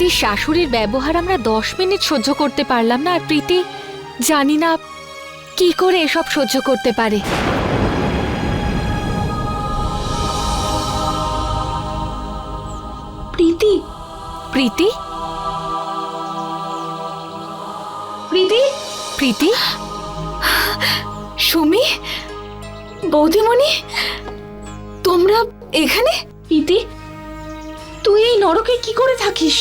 প্রীতির শাশুড়ির ব্যবহার আমরা দশ মিনিট সহ্য করতে পারলাম না। আর প্রীতি জানি না কি করে এসব সহ্য করতে পারে। প্রীতি? প্রীতি? প্রীতি? প্রীতি? সুমি? বৌদিমণি? তোমরা এখানে? প্রীতি? তুই এই নরকে কি করে থাকিস?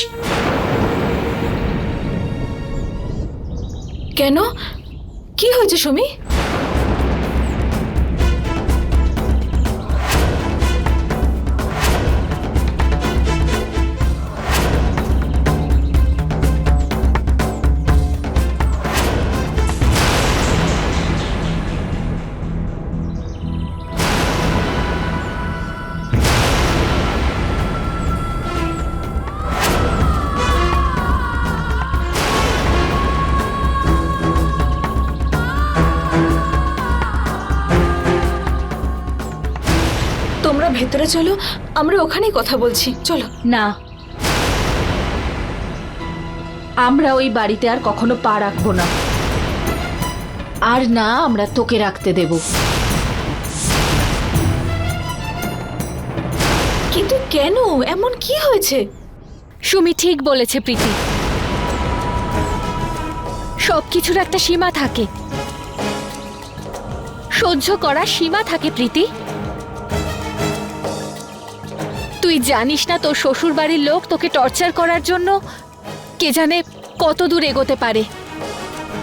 কেন? কি হয়েছে সুমি? ভেতরে চলো আমরা ওখানেই কথা বলছি চলো। না। আমরা ওই বাড়িতে আর কখনো পা রাখব না। আর না আমরা তোকে রাখতে দেব। কিন্তু কেন? এমন কি হয়েছে? সুমি ঠিক বলেছে প্রীতি। সব কিছুর একটা সীমা থাকে। সহ্য করার সীমা থাকে প্রীতি। তুই জানিস না তোর শ্বশুর বাড়ির লোক তোকে টর্চার করার জন্য কে জানে কত দূর এগোতে পারে।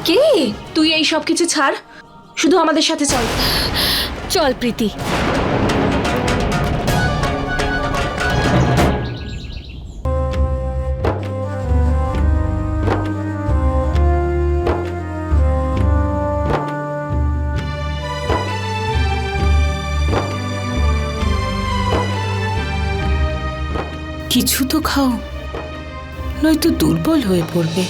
কে? তুই এই সব কিছু ছাড়। শুধু আমাদের সাথে চল। চল প্রীতি। তো খাও, নয়তো দুর্বল হয়ে পড়বে।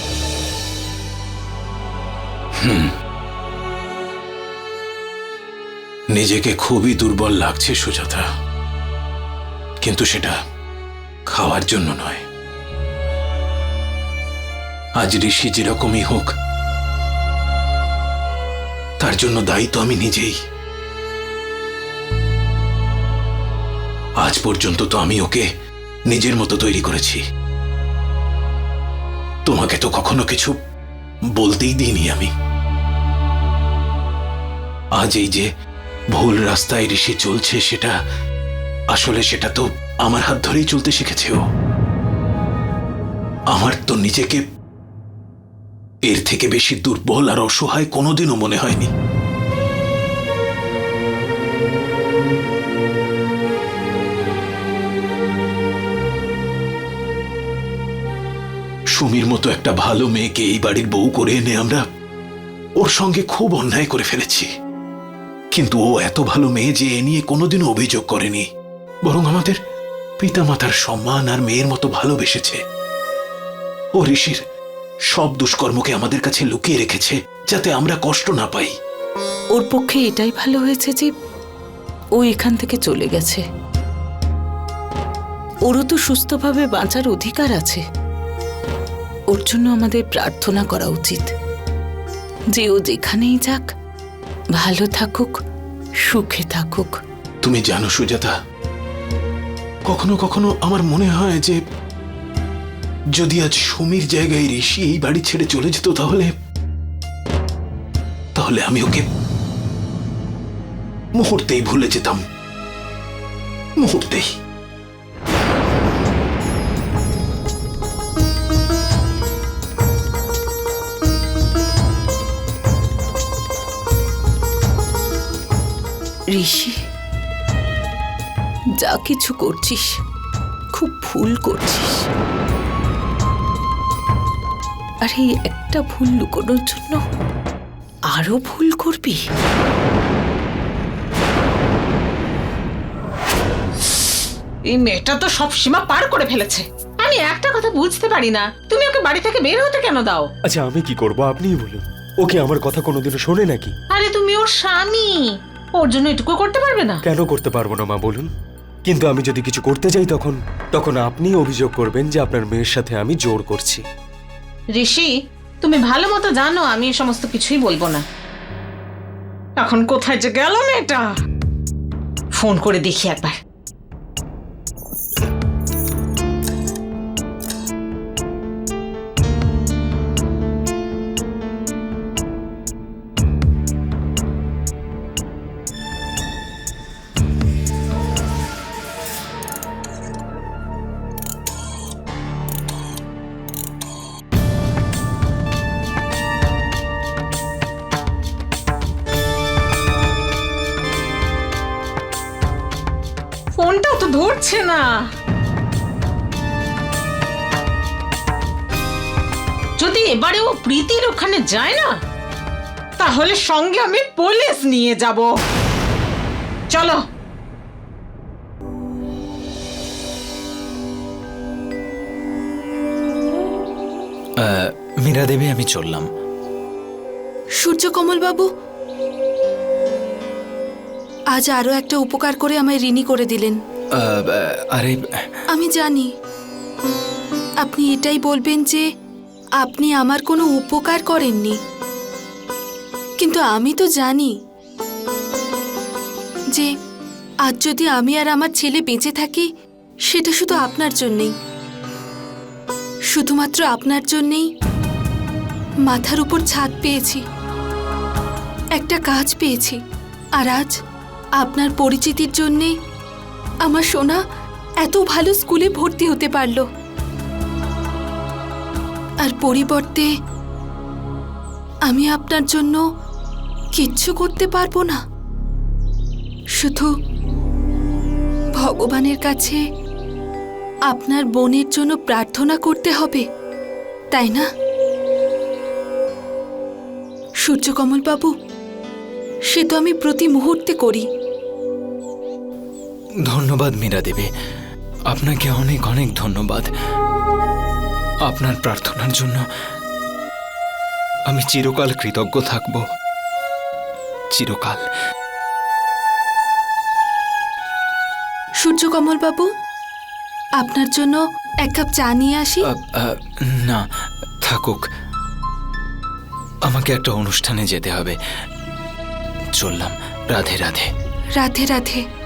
নিজেকে খুবই দুর্বল লাগছে, সুজাতা। কিন্তু সেটা খাওয়ার জন্য নয়। আজ ঋষি যেরকমই হোক, তার জন্য দায়ী তো আমি নিজেই। আজ পর্যন্ত তো আমি ওকে নিজের মতো তৈরি করেছি। তোমাকে তো কখনো কিছু বলতেই দিইনি আমি। আজ এই যে ভুল রাস্তায় ঋষি চলছে, সেটা আসলে সেটা তো আমার হাত ধরেই চলতে শিখেছে ও। আমার তো নিজেকে এর থেকে বেশি দুর্বল আর অসহায় কোনোদিনও মনে হয়নি। সুমির মতো একটা ভালো মেয়েকে এই বাড়ির বউ করে এনে আমরা ওর সঙ্গে খুব অন্যায় করে ফেলেছি। কিন্তু ও এত ভালো মেয়ে যে এ নিয়ে কোনোদিনও অভিযোগ করেনি। বরং আমাদের পিতামাতার সম্মান আর মেয়ের মতো ভালোবেসেছে। ও ঋষির সব দুষ্কর্মকে আমাদের কাছে লুকিয়ে রেখেছে যাতে আমরা কষ্ট না পাই। ওর পক্ষে এটাই ভালো হয়েছে যে ও এখান থেকে চলে গেছে। ওরও তো সুস্থভাবে বাঁচার অধিকার আছে। ওর জন্য আমাদের প্রার্থনা করা উচিত। যে ও যেখানেই যাক, ভালো থাকুক, সুখে থাকুক। তুমি জানো সুজাতা, কখনো কখনো আমার মনে হয় যে, যদি আজ সুমির জায়গায় ঋষি এই বাড়ি ছেড়ে চলে যেত তাহলে তাহলে আমি ওকে মুহূর্তেই ভুলে যেতাম। মুহূর্তেই। ঋষি যা কিছু করছিস খুব ভুল করছিস। আর এই একটা ভুল লুকোনোর জন্য আরও ভুল করবি। এই মেয়েটা তো সব সীমা পার করে ফেলেছে। আমি একটা কথা বুঝতে পারি না। তুমি ওকে বাড়ি থেকে বের হতে কেন দাও? আচ্ছা আমি কি করব? আপনিই বলুন। ওকে আমার কথা কোনোদিনও শোনে নাকি? আরে তুমি ওর স্বামী। ওর জন্য এটুকু করতে পারবে না? কেন করতে পারব না মা বলুন? কিন্তু আমি যদি কিছু করতে যাই তখন তখন আপনি অভিযোগ করবেন যে আপনার মেয়ের সাথে আমি জোর করছি। ঋষি তুমি ভালো মতো জানো আমি এ সমস্ত কিছুই বলব না। এখন কোথায় যে গেল মেয়েটা? ফোন করে দেখি একবার। যদি এবারে ও প্রীতির ওখানে যায় না তাহলে সঙ্গে আমি পুলিশ নিয়ে যাব। চলো। মীরা দেবী আমি চললাম। সূর্যকমল বাবু আজ আরও একটা উপকার করে আমায় ঋণী করে দিলেন। আরে আমি জানি। আপনি এটাই বলবেন যে আপনি আমার কোনো উপকার করেননি। কিন্তু আমি তো জানি যে আজ যদি আমি আর আমার ছেলে বেঁচে থাকি, সেটা শুধু আপনার জন্যেই। শুধুমাত্র আপনার জন্যেই মাথার উপর ছাদ পেয়েছি, একটা কাজ পেয়েছি। আর আজ আপনার পরিচিতির জন্যে আমার সোনা এত ভালো স্কুলে ভর্তি হতে পারল। আর পরিবর্তে আমি আপনার জন্য কিচ্ছু করতে পারব না। শুধু ভগবানের কাছে আপনার বোনের জন্য প্রার্থনা করতে হবে, তাই না? সূর্যকমল বাবু সে তো আমি প্রতি মুহূর্তে করি। ধন্যবাদ মীরা দেবী আপনাকে অনেক অনেক ধন্যবাদ। আপনার প্রার্থনার জন্য আমি চিরকাল কৃতজ্ঞ থাকব। চিরকাল। সূর্যকমল বাবু আপনার জন্য এক কাপ চা নিয়ে আসি? না থাকুক। আমাকে একটা অনুষ্ঠানে যেতে হবে। চললাম। রাধে রাধে। রাধে রাধে।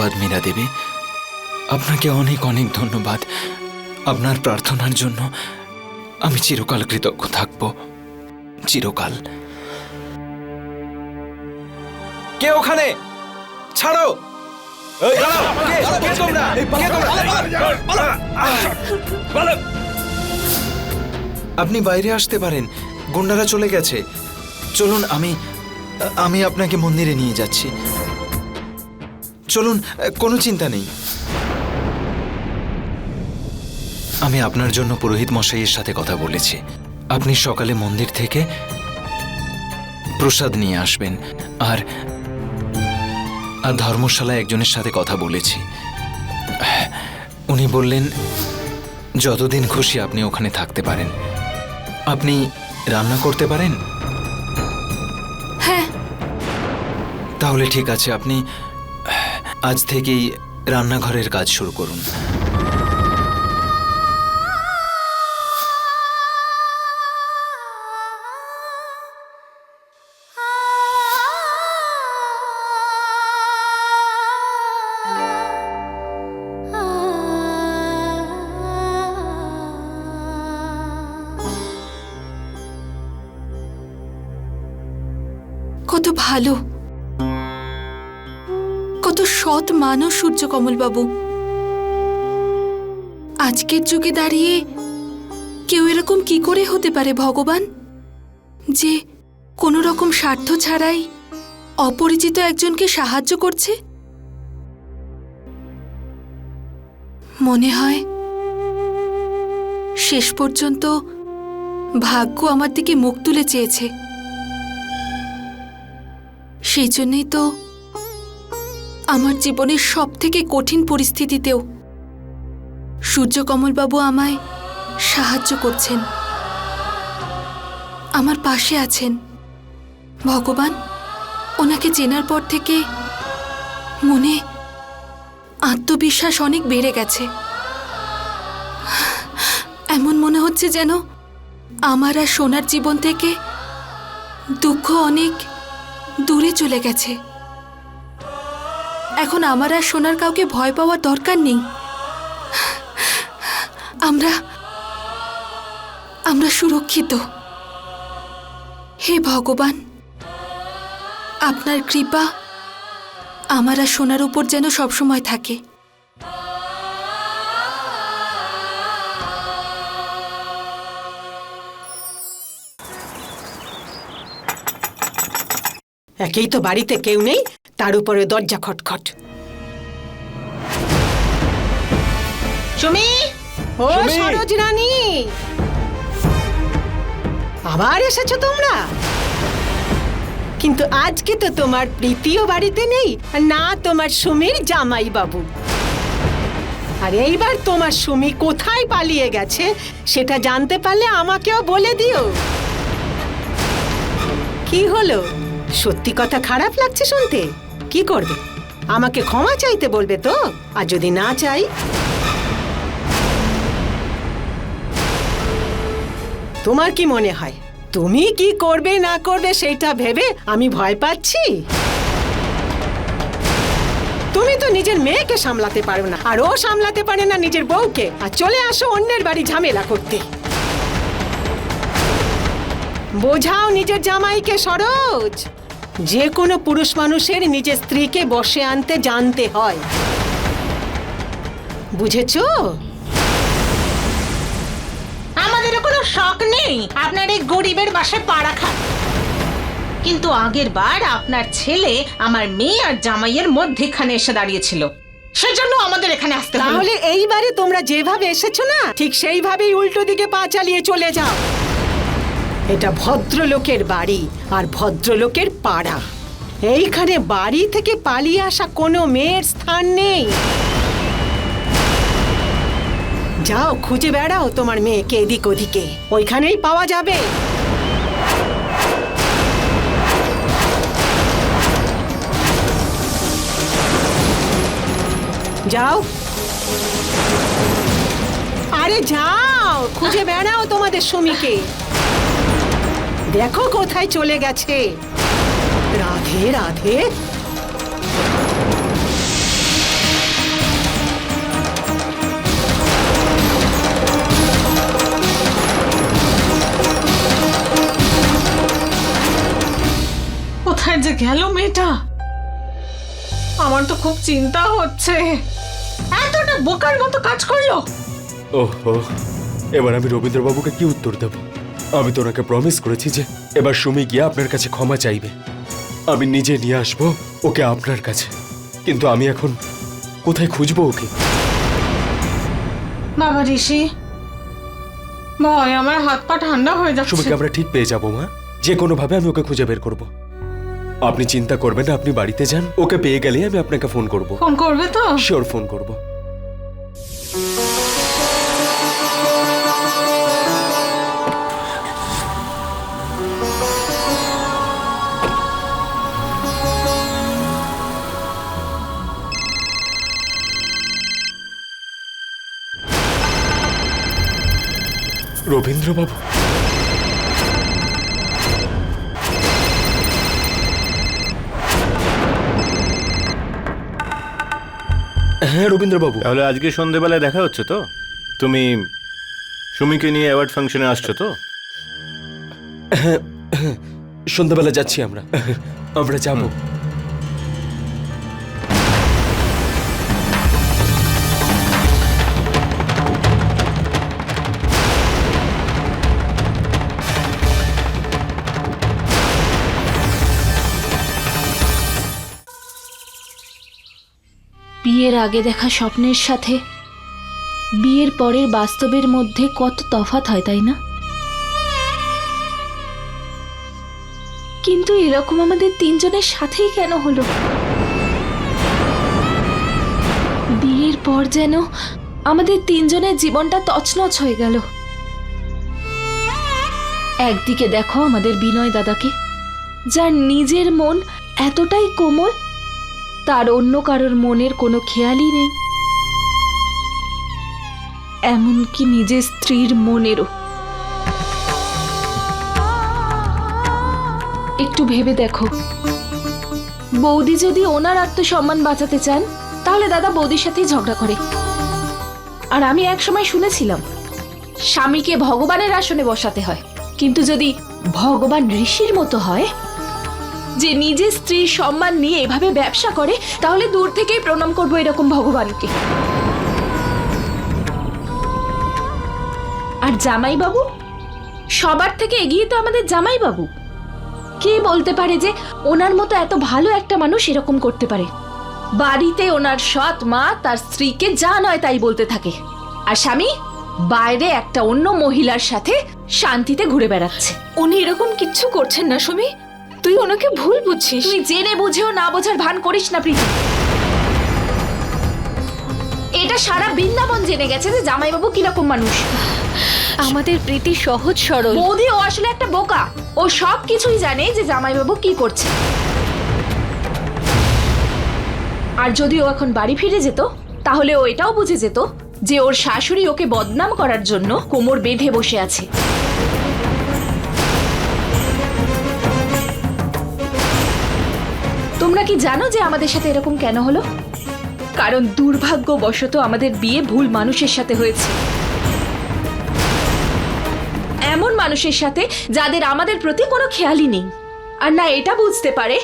ধন্যবাদ মীরা দেবী। আপনাকে অনেক অনেক ধন্যবাদ। আপনার প্রার্থনার জন্য আমি চিরকাল কৃতজ্ঞ থাকব। চিরকাল। কে ওখানে? ছাড়ো? আপনি বাইরে আসতে পারেন। গুন্ডারা চলে গেছে। চলুন আমি আমি আপনাকে মন্দিরে নিয়ে যাচ্ছি। চলুন কোনো চিন্তা নেই। আমি আপনার জন্য পুরোহিত মশাইয়ের সাথে কথা বলেছি। আপনি সকালে মন্দির থেকে প্রসাদ নিয়ে আসবেন। আর আর ধর্মশালায় একজনের সাথে কথা বলেছি। উনি বললেন যতদিন খুশি আপনি ওখানে থাকতে পারেন। আপনি রান্না করতে পারেন? হ্যাঁ। তাহলে ঠিক আছে আপনি আজ থেকেই রান্নাঘরের কাজ শুরু করুন। কত ভালো। সৎ মানুষ সূর্যকমল বাবু আজকের যুগে দাঁড়িয়ে কেউ এরকম কি করে হতে পারে ভগবান? যে কোনো রকম স্বার্থ ছাড়াই অপরিচিত একজনকে সাহায্য করছে? মনে হয় শেষ পর্যন্ত ভাগ্য আমার দিকে মুখ তুলে চেয়েছে। সেই জন্যই তো আমার জীবনের সব থেকে কঠিন পরিস্থিতিতেও সূর্যকমলবাবু আমায় সাহায্য করছেন। আমার পাশে আছেন। ভগবান ওনাকে চেনার পর থেকে মনে আত্মবিশ্বাস অনেক বেড়ে গেছে। এমন মনে হচ্ছে যেন আমার আর সোনার জীবন থেকে দুঃখ অনেক দূরে চলে গেছে। এখন আমার আর সোনার কাউকে ভয় পাওয়ার দরকার নেই। আমরা আমরা সুরক্ষিত। হে ভগবান, আপনার কৃপা আমার আর সোনার উপর যেন সবসময় থাকে। একেই তো বাড়িতে কেউ নেই তার উপরে দরজা খটখট। সুমি? ও সুমি! সরোজ রানী! আবার এসেছ তোমরা? কিন্তু আজকে তো তোমার প্রীতিও বাড়িতে নেই আর না তোমার সুমির জামাই বাবু আর এইবার তোমার সুমি কোথায় পালিয়ে গেছে সেটা জানতে পারলে আমাকেও বলে দিও। কি হলো? সত্যি কথা খারাপ লাগছে শুনতে? কি করবে? আমাকে ক্ষমা চাইতে বলবে তো? আর যদি না চাই? তোমার কি মনে হয়? তুমি কি করবে, না করবে সেটা ভেবে আমি ভয় পাচ্ছি? তুমি তো নিজের মেয়েকে সামলাতে পারো না, আর ও সামলাতে পারে না নিজের বউকে। আর চলে আসো অন্যের বাড়ি ঝামেলা করতে। বোঝাও নিজের জামাইকে সরোজ। যে কোনো পুরুষ মানুষের নিজের স্ত্রীকে বসে আনতে জানতে হয়। বুঝেছ? আমাদের কোনো শখ নেই আপনার এই গরিবের বাসায় পা রাখার কিন্তু আগের বার আপনার ছেলে আমার মেয়ে আর জামাইয়ের মধ্যেখানে এসে দাঁড়িয়েছিল। সেজন্য আমাদের এখানে আসতে হলো। তাহলে এইবারে তোমরা যেভাবে এসেছ না ঠিক সেইভাবেই উল্টো দিকে পা চালিয়ে চলে যাও। এটা ভদ্রলোকের বাড়ি আর ভদ্রলোকের পাড়া। এইখানে বাড়ি থেকে পালিয়ে আসা কোনো মেয়ের স্থান নেই। যাও, খুঁজে বেড়াও তোমার মেয়েকে এদিক ওদিকে। ওইখানেই পাওয়া যাবে। যাও। আরে যাও, খুঁজে বেড়াও তোমাদের সুমিকে। দেখো কোথায় চলে গেছে। রাধে রাধে। কোথায় যে গেল মেয়েটা? আমার তো খুব চিন্তা হচ্ছে। এতটা বোকার মতো কাজ করল। ওহো এবার আমি রবীন্দ্রবাবুকে কি উত্তর দেব? আমি তো ওনাকে প্রমিস করেছি যে এবার সুমি গিয়ে আপনার কাছে ক্ষমা চাইবে। আমি নিজে নিয়ে আসব ওকে আপনার কাছে। কিন্তু আমি এখন কোথায় খুঁজবো ওকে? বাবা ঋষি ভয় আমার হাত পা ঠান্ডা হয়ে যাচ্ছে। সুমিকে আমরা ঠিক পেয়ে যাব মা। যে কোনো ভাবে আমি ওকে খুঁজে বের করব। আপনি চিন্তা করবেন না আপনি বাড়িতে যান। ওকে পেয়ে গেলেই আমি আপনাকে ফোন করব। ফোন করবে তো? শিওর ফোন করব। রবীন্দ্রবাবু। হ্যাঁ রবীন্দ্রবাবু। তাহলে আজকে সন্ধেবেলায় দেখা হচ্ছে তো? তুমি সুমিকে নিয়ে অ্যাওয়ার্ড ফাংশনে আসছো তো? হ্যাঁ সন্ধ্যাবেলা যাচ্ছি আমরা। আমরা যাব। বিয়ের আগে দেখা স্বপ্নের সাথে, বিয়ের পরের বাস্তবের মধ্যে কত তফাৎ হয়, তাই না? কিন্তু এরকম আমাদের তিনজনের সাথেই কেন হলো? বিয়ের পর যেন আমাদের তিনজনের জীবনটা তছনছ হয়ে গেল। একদিকে দেখো আমাদের বিনয় দাদাকে, যার নিজের মন এতটাই কোমল তার অন্য কারোর মনের কোনো খেয়ালই নেই। এমনকি নিজের স্ত্রীর মনেরও। একটু ভেবে দেখো। বৌদি যদি ওনার আত্মসম্মান বাঁচাতে চান, তাহলে দাদা বৌদির সাথেই ঝগড়া করে। আর আমি এক সময় শুনেছিলাম, স্বামীকে ভগবানের আসনে বসাতে হয়। কিন্তু যদি ভগবান ঋষির মতো হয় যে নিজের স্ত্রীর সম্মান নিয়ে এভাবে ব্যবসা করে, তাহলে দূর থেকেই প্রণাম করব এরকম ভগবানকে। আর জামাইবাবু? সবার থেকে এগিয়ে তো আমাদের জামাইবাবু। কে বলতে পারে যে ওনার মতো এত ভালো একটা মানুষ এরকম করতে পারে? বাড়িতে ওনার সৎ মা তার স্ত্রীকে যা নয় তাই বলতে থাকে। আর স্বামী, বাইরে একটা অন্য মহিলার সাথে শান্তিতে ঘুরে বেড়াচ্ছে। উনি এরকম কিচ্ছু করছেন না, সুমি। তুই ওনাকে ভুল বুঝছিস। তুই জেনে বুঝেও না বোঝার ভান করিস না প্রীতি। এটা সারা বৃন্দাবন জেনে গেছে যে জামাইবাবু কীরকম মানুষ। আমাদের প্রীতি সহজ সরল। বৌদি ও আসলে একটা বোকা। ও সব কিছুই জানে যে জামাইবাবু কি করছে। আর যদি ও এখন বাড়ি ফিরে যেত তাহলে ও এটাও বুঝে যেত যে ওর শাশুড়ি ওকে বদনাম করার জন্য কোমর বেঁধে বসে আছে। তোমরা কি জানো যে আমাদের সাথে এরকম কেন হলো? কারণ দুর্ভাগ্যবশত আমাদের বিয়ে ভুল মানুষের সাথে হয়েছে। এমন মানুষের সাথে যাদের আমাদের প্রতি কোনো খেয়ালই নেই। আর না, এটা বুঝতে পারে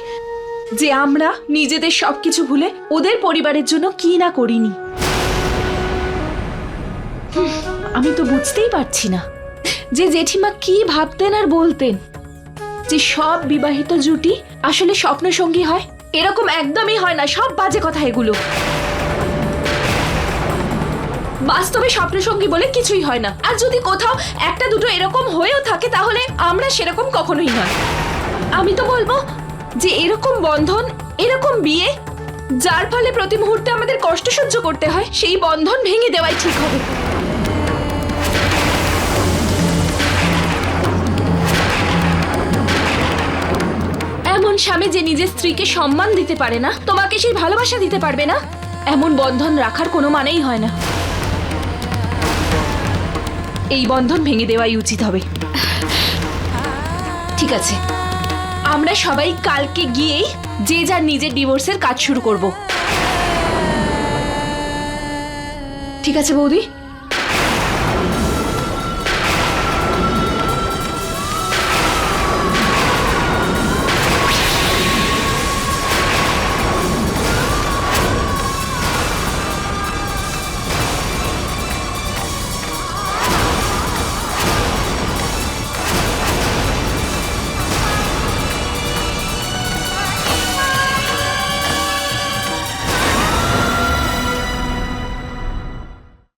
যে আমরা নিজেদের সবকিছু ভুলে ওদের পরিবারের জন্য কি না করিনি। আমি তো বুঝতেই পারছি না যে জেঠিমা কি ভাবতেন আর বলতেন যে সব বিবাহিত জুটি আসলে স্বপ্নসঙ্গী হয়। এরকম একদমই হয় না, সব বাজে কথা এগুলো। বাস্তবে স্বপ্নসঙ্গী বলে কিছুই হয় না। আর যদি কোথাও একটা দুটো এরকম হয়েও থাকে, তাহলে আমরা সেরকম কখনোই নয়। আমি তো বলব যে এরকম বন্ধন, এরকম বিয়ে, যার ফলে প্রতি মুহূর্তে আমাদের কষ্ট সহ্য করতে হয়, সেই বন্ধন ভেঙে দেওয়াই ঠিক হবে। এমন স্বামী যে নিজের স্ত্রীকে সম্মান দিতে পারে না, তোমাকে সেই ভালোবাসা দিতে পারবে না? এমন বন্ধন রাখার কোনো মানেই হয় না। এই বন্ধন ভেঙে দেওয়াই উচিত হবে। ঠিক আছে। আমরা সবাই কালকে গিয়েই যে যার নিজের ডিভোর্সের কাজ শুরু করব। ঠিক আছে বৌদি?